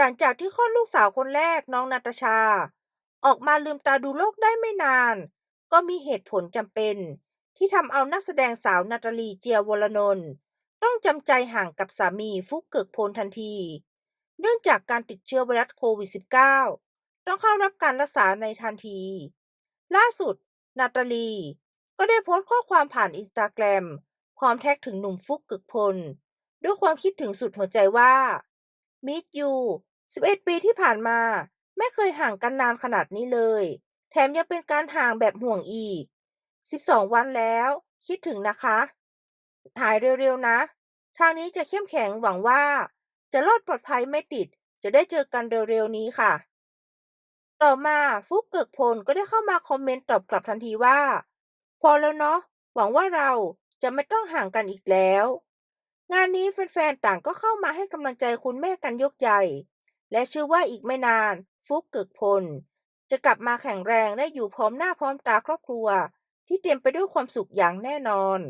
หลังจากที่คลอดลูกสาวคนแรกน้องนาตาชา ออกมาลืมตาดูโลกได้ไม่นาน ก็มีเหตุผลจำเป็น ที่ทำเอานักแสดงสาวนาตาลีเจียวรนนท์ต้องจำใจห่างกับสามีฟุกเกิกพลทันที เนื่องจากการติดเชื้อไวรัสโควิด -19 ต้องเข้ารับการรักษาในทันที ล่าสุด นาตาลี ก็ได้โพสต์ข้อความผ่านอินสตาแกรมพร้อมแท็กถึงหนุ่มฟุกกึกพล ด้วยความคิดถึงสุดหัวใจว่า มิดยู11 ปีที่ผ่านมา ไม่เคยห่างกันนานขนาดนี้เลย แถมยังเป็นการห่างแบบห่วงอีก 12 วันแล้ว คิดถึงนะคะ หายเร็วๆนะ ทางนี้จะเข้มแข็งหวังว่า จะรอดปลอดภัยไม่ติด จะได้เจอกันเร็วๆนี้ค่ะ ต่อมาฟุกเกิกพลก็ได้เข้ามาคอมเมนต์ตอบกลับทันทีว่า พอแล้วเนาะ หวังว่าเราจะไม่ต้องห่างกันอีกแล้ว งานนี้แฟนๆ ต่างก็เข้ามาให้กำลังใจคุณแม่กันยกใหญ่ และเชื่อว่าอีกไม่นาน ฟุกเกิกพล จะกลับมาแข็งแรงและอยู่พร้อมหน้าพร้อมตาครอบครัว ที่เต็มไปด้วยความสุขอย่างแน่นอน